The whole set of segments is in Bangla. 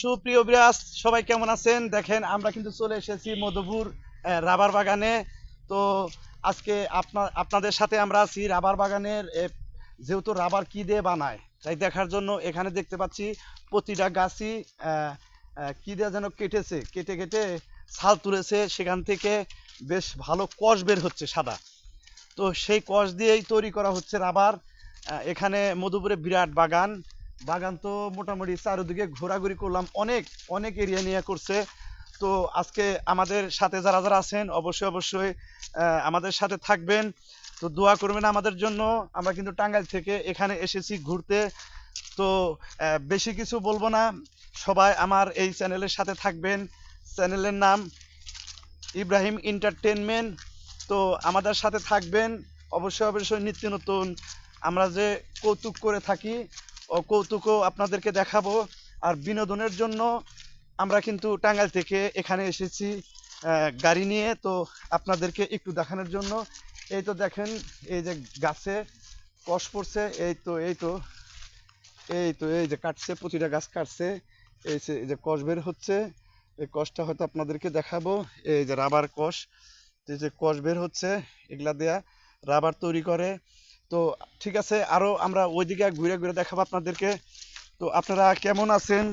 সুপ্রিয় বিরাজ, সবাই কেমন আছেন? দেখেন, আমরা কিন্তু চলে এসেছি মধুপুর রাবার বাগানে। তো আজকে আপনার আপনাদের সাথে আমরা আছি রাবার বাগানের যেহেতু রাবার কি দিয়ে বানায়, তাই দেখার জন্য এখানে দেখতে পাচ্ছি প্রতিটা গাছই কি দিয়ে যেন কেটেছে, কেটে কেটে ছাল তুলেছে, সেখান থেকে বেশ ভালো কষ বের হচ্ছে সাদা। তো সেই কষ দিয়েই তৈরি করা হচ্ছে রাবার এখানে মধুপুরে বিরাট বাগান। বাগান তো মোটামুটি চারিদিকে ঘোরাঘুরি করলাম, অনেক অনেক এরিয়া নিয়ে করছে। তো আজকে আমাদের সাথে যারা যারা আছেন, অবশ্যই অবশ্যই আমাদের সাথে থাকবেন। তো দোয়া করবেন আমাদের জন্য। আমরা কিন্তু টাঙ্গাইল থেকে এখানে এসেছি ঘুরতে। তো বেশি কিছু বলব না। সবাই আমার এই চ্যানেলের সাথে থাকবেন। চ্যানেলের নাম ইব্রাহিম এন্টারটেনমেন্ট তো আমাদের সাথে থাকবেন। অবশ্যই অবশ্যই নিত্য নতুন। আমরা যে কৌতুক করে থাকি কৌতুকও আপনাদেরকে দেখাবো। আর বিনোদনের জন্য আমরা কিন্তু টাঙ্গাইল থেকে এখানে এসেছি গাড়ি নিয়ে। তো আপনাদেরকে একটু দেখানোর জন্য। এই তো দেখেন, এই যে গাছে কষ পড়ছে, এই তো এই তো এই তো, এই যে কাটছে, প্রতিটা গাছ কাটছে। এই যে কষ বের হচ্ছে। এই কষটা হয়তো আপনাদেরকে দেখাবো। এই যে রাবার কষ, এই যে কষ বের হচ্ছে, এগুলা দেয়া রাবার তৈরি করে। তো ঠিক আছে, আরও আমরা ওইদিকে ঘুরে ঘুরে দেখাবো আপনাদেরকে। তো আপনারা কেমন আছেন?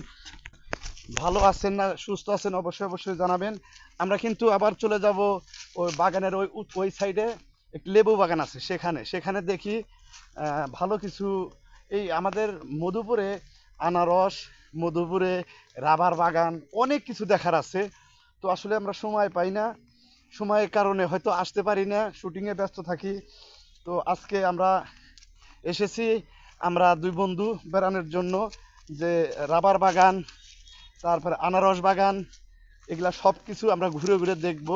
ভালো আছেন না সুস্থ আছেন অবশ্যই অবশ্যই জানাবেন। আমরা কিন্তু আবার চলে যাব ওই বাগানের ওই ওই সাইডে একটি লেবু বাগান আছে সেখানে। সেখানে দেখি ভালো কিছু এই আমাদের মধুপুরে আনারস, মধুপুরে রাবার বাগান অনেক কিছু দেখার আছে। তো আসলে আমরা সময় পাই না। সময়ের কারণে হয়তো আসতে পারি না। শুটিংয়ে ব্যস্ত থাকি। তো আজকে আমরা এসেছি, আমরা দুই বন্ধু বেড়ানোর জন্য, যে রাবার বাগান, তারপরে আনারস বাগান, এগুলা সব কিছু আমরা ঘুরে ঘুরে দেখব।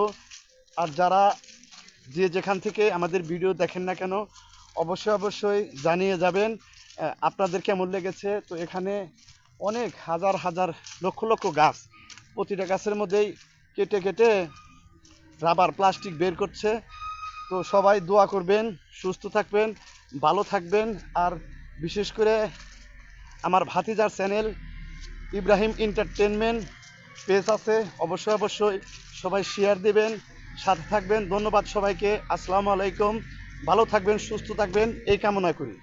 আর যারা যে যেখান থেকে আমাদের ভিডিও দেখেন না কেন, অবশ্যই অবশ্যই জানিয়ে যাবেন আপনাদের কেমন লেগেছে। তো এখানে অনেক হাজার হাজার লক্ষ লক্ষ গাছ, প্রতিটা গাছের মধ্যেই কেটে কেটে রাবার প্লাস্টিক বের করছে। তো সবাই দোয়া করবেন, সুস্থ থাকবেন, ভালো থাকবেন। আর বিশেষ করে আমার ভাতিজার চ্যানেল ইব্রাহিম এন্টারটেনমেন্ট পেজ আছে, অবশ্যই অবশ্যই সবাই শেয়ার দেবেন, সাথে থাকবেন। ধন্যবাদ সবাইকে। আসসালামু আলাইকুম। ভালো থাকবেন, সুস্থ থাকবেন। এই কামনা করি।